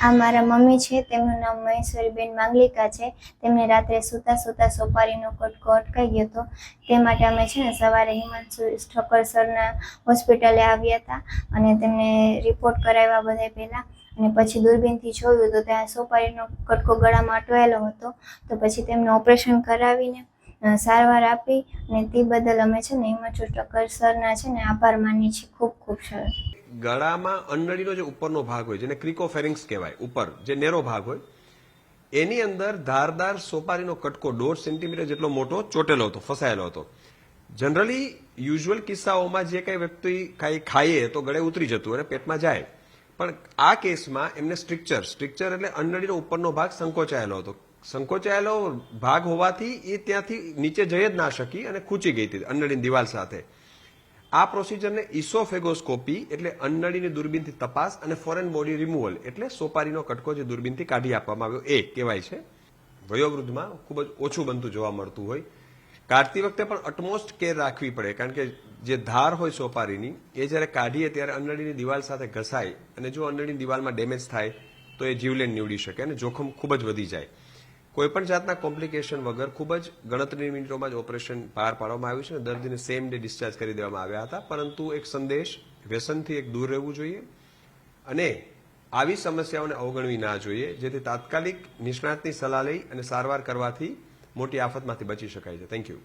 આ મારા મમ્મી છે, તેમનું નામ મહેશ્વરીબેન માંગલિકા છે. તેમને રાત્રે સૂતા સૂતા સોપારીનો કટકો અટકાઈ ગયો હતો. તે માટે અમે છે ને સવારે હિમાંશુ ઠક્કર સરના હોસ્પિટલે આવ્યા હતા અને તેમને રિપોર્ટ કરાવ્યા બધાય પહેલાં. અને પછી દૂરબીનથી જોયું તો ત્યાં સોપારીનો કટકો ગળામાં અટવાયેલો હતો. તો પછી તેમને ઓપરેશન કરાવીને સારવાર આપી અને તે બદલ અમે છે ને હિમાંશુ ઠક્કર સરના છે ને આભાર માનીએ છીએ. ખૂબ ખૂબ સરસ. ગળામાં અંડળીનો જે ઉપરનો ભાગ હોય, જેને ક્રિકોફેરિંગ્સ કહેવાય, ઉપર, જે નેરો ભાગ હોય, એની અંદર ધારદાર સોપારીનો કટકો દોઢ સેન્ટીમીટર જેટલો મોટો ચોટેલો હતો, ફસાયેલો હતો. જનરલી યુઝ્યુઅલ કિસ્સાઓમાં જે કંઈ વ્યક્તિ કાંઈ ખાઈએ તો ગળે ઉતરી જતું અને પેટમાં જાય. પણ આ કેસમાં એમને સ્ટ્રિક્ચર સ્ટ્રિક્ચર એટલે અંડળીનો ઉપરનો ભાગ સંકોચાયેલો હતો. સંકોચાયેલો ભાગ હોવાથી એ ત્યાંથી નીચે જઈ જ ના શકી અને ખૂંચી ગઈ હતી અંડળીની દિવાલ સાથે. આ પ્રોસિજરને ઇસોફેગોસ્કોપી એટલે અંડળીની દૂરબીનથી તપાસ અને ફોરેન બોડી રિમૂવલ એટલે સોપારીનો કટકો જે દૂરબીનથી કાઢી આપવામાં આવ્યો. એ કહેવાય છે. વયોવૃદ્ધમાં ખૂબ જ ઓછું બનતું જોવા મળતું હોય. કાઢતી વખતે પણ અટમોસ્ટ કેર રાખવી પડે, કારણ કે જે ધાર હોય સોપારીની, એ જ્યારે કાઢીએ ત્યારે અંડળીની દિવાલ સાથે ઘસાય અને જો અંડળીની દિવાલમાં ડેમેજ થાય, તો એ જીવલેણ નીવડી શકે અને જોખમ ખૂબ જ વધી જાય. કોઈપણ જાતના કોમ્પ્લિકેશન વગર ખૂબ જ ગણતરીની મિનિટોમાં જ ઓપરેશન પાર પાડવામાં આવ્યું છે અને દર્દીને સેમ ડે ડિસ્ચાર્જ કરી દેવામાં આવ્યા હતા. પરંતુ એક સંદેશ વ્યસનથી એક દૂર રહેવું જોઈએ અને આવી સમસ્યાઓને અવગણવી ના જોઈએ, જેથી તાત્કાલિક નિષ્ણાતની સલાહ લઈ અને સારવાર કરવાથી મોટી આફતમાંથી બચી શકાય છે. Thank you